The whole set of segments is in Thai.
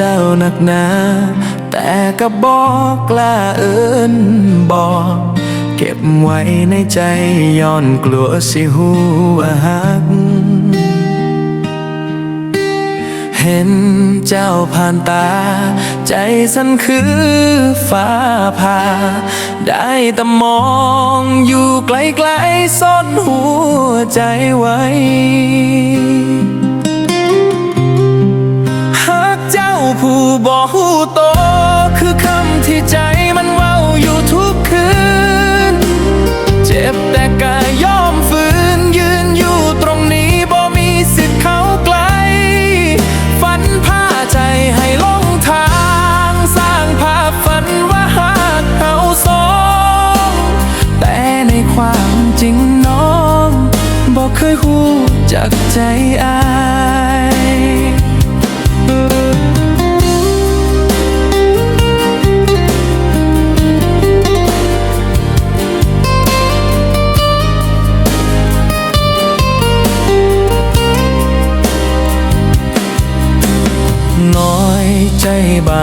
เจ้านักหนา แต่ก็บอกกล้าเอินบอก เก็บไว้ในใจย้อนกลัวสิหัวหัก เห็นเจ้าผ่านตา ใจสั่นคือฟ้าผ่า ได้แต่มองอยู่ไกลๆซ่อนหัวใจไว้ บ่หูโต คือคำที่ใจมันเว้าอยู่ทุกคืน เจ็บแต่กา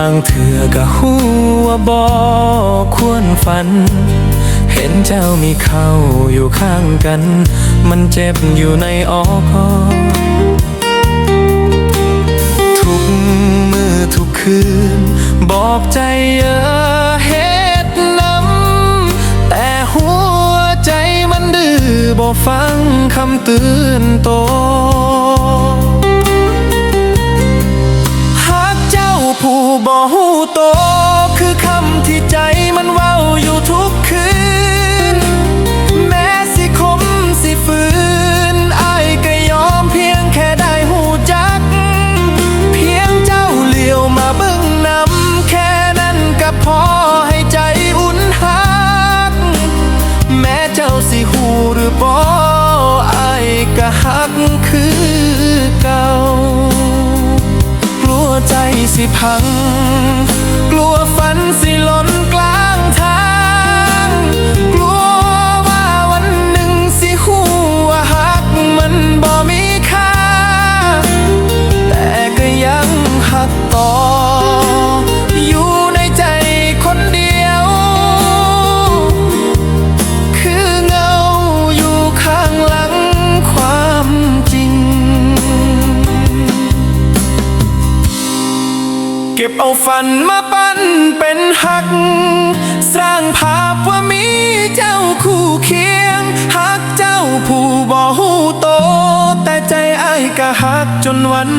างเถื่อก็หัวบอควรฝัน เห็นเจ้ามีเขาอยู่ข้างกัน มันเจ็บอยู่ในอ้อคอทุกมือทุกคืน บอกใจเยอะเฮ็ดน้ำแต่หัวใจมันดื้อบ่ฟังคำเตือนโต ผู้บ่หูโต สิพัง ก็บเอาฝันมาปั้นเป็นหัก สร้างภาพว่ามีเจ้าคู่เคียงหักเจ้าผู้บ่หูโต แต่ใจอ้ายก็หักจนวัน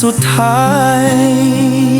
สุดท้าย